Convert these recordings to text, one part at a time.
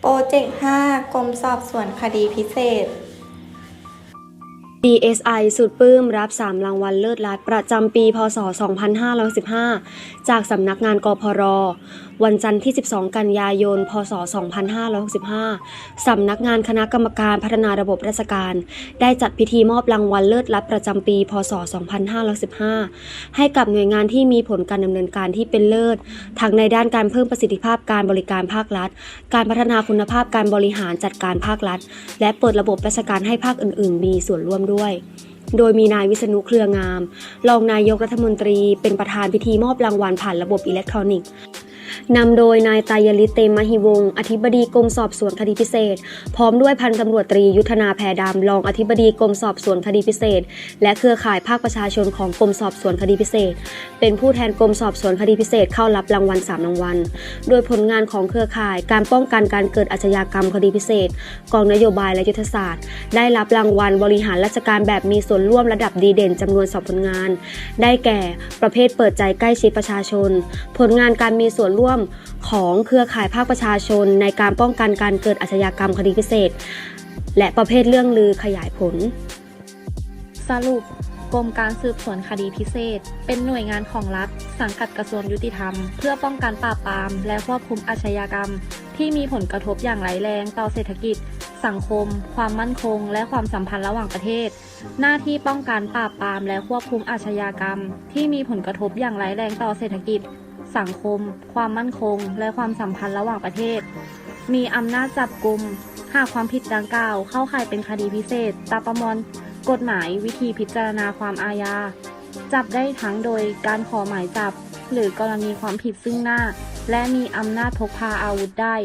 โปรเจกต์ 5 กรมสอบสวนคดีพิเศษ DSI สุดปลื้มรับ 3 รางวัลเลิศรัฐประจำปี พศ 2515จากสำนักงานกพร วันจันทร์ที่ 12 กันยายน พศ 2565 สำนักงานคณะกรรมการพัฒนาระบบราชการ ได้จัดพิธีมอบรางวัลเลิศรัฐประจำปี พศ 2515 ให้กับหน่วยงานที่มีผลการดำเนินการที่เป็นเลิศ ทั้งในด้านการเพิ่มประสิทธิภาพการบริการภาครัฐ การพัฒนาคุณภาพการบริหารจัดการภาครัฐ และเปิดระบบราชการให้ภาคอื่น ๆ มีส่วนร่วมด้วย โดยมีนายวิษณุเครืองาม รองนายกรัฐมนตรีเป็นประธานพิธีมอบรางวัลผ่านระบบอิเล็กทรอนิกส์ นำโดยนายตายลิตเตมหิวงศ์อธิบดีกรมสอบสวนคดีพิเศษ พร้อมด้วยพันตำรวจตรียุทธนาแพรดำรองอธิบดีกรมสอบสวนคดีพิเศษ และเครือข่ายภาคประชาชนของกรมสอบสวนคดีพิเศษ เป็นผู้แทนกรมสอบสวนคดีพิเศษเข้ารับรางวัล3รางวัล โดยผลงานของเครือข่ายการป้องกันการเกิดอาชญากรรมคดีพิเศษ กองนโยบายและยุทธศาสตร์ ได้รับรางวัลบริหารราชการแบบมีส่วนร่วมระดับดีเด่นจำนวนสองผลงาน ได้แก่ ประเภทเปิดใจใกล้ชิดประชาชน ผลงานการมีส่วนร่วมของเครือข่ายภาคประชาชน ในการป้องกันการเกิดอาชญากรรมคดีพิเศษ และประเภทเรื่องลือขยายผล สรุปกรมการสืบสวนคดีพิเศษ เป็นหน่วยงานของรัฐ สังกัดกระทรวงยุติธรรม เพื่อป้องกันปราบปราม และควบคุมอาชญากรรม ที่มีผลกระทบอย่างร้ายแรงต่อเศรษฐกิจ สังคม ความมั่นคง และความสัมพันธ์ระหว่างประเทศ หน้าที่ป้องกันปราบปราม และควบคุมอาชญากรรม ที่มีผลกระทบอย่างร้ายแรงต่อเศรษฐกิจ สังคม ความมั่นคง และความสัมพันธ์ระหว่างประเทศ มีอำนาจจับกลุ่มหากความผิดดังกล่าว เข้าข่ายเป็นคดีพิเศษตามประมวลกฎหมายวิธีพิจารณาความอาญา จับได้ทั้งโดยการขอหมายจับ หรือกรณีความผิดซึ่งหน้า และมีอำนาจพกพาอาวุธได้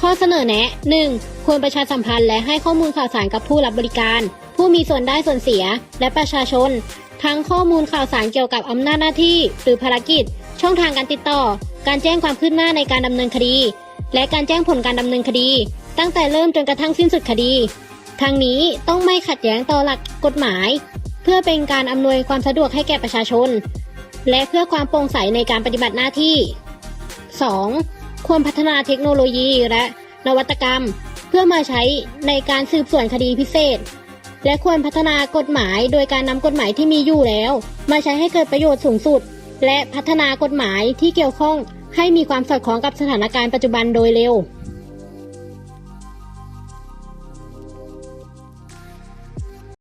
ข้อเสนอแนะ 1. ควรประชาสัมพันธ์และให้ข้อมูลข่าวสารกับผู้รับบริการ ผู้มีส่วนได้ส่วนเสีย และประชาชน ทั้งข้อมูลข่าวสารเกี่ยวกับอำนาจหน้าที่ หรือภารกิจ ช่องทางการติดต่อ การแจ้งความคืบหน้าในการดำเนินคดี และการแจ้งผลการดำเนินคดี ตั้งแต่เริ่มจนกระทั่งสิ้นสุดคดี ทั้งนี้ต้องไม่ขัดแย้งต่อหลักกฎหมาย เพื่อเป็นการอำนวยความสะดวกให้แก่ประชาชน และเพื่อความโปร่งใสในการปฏิบัติหน้าที่ 2. ควรพัฒนาเทคโนโลยีและนวัตกรรม เพื่อมาใช้ในการสืบสวนคดีพิเศษ และควรพัฒนากฎหมายโดยการนำกฎหมายที่มีอยู่แล้ว มาใช้ให้เกิดประโยชน์สูงสุด และพัฒนากฎหมายที่เกี่ยวข้องให้มีความสอดคล้องกับสถานการณ์ปัจจุบันโดยเร็ว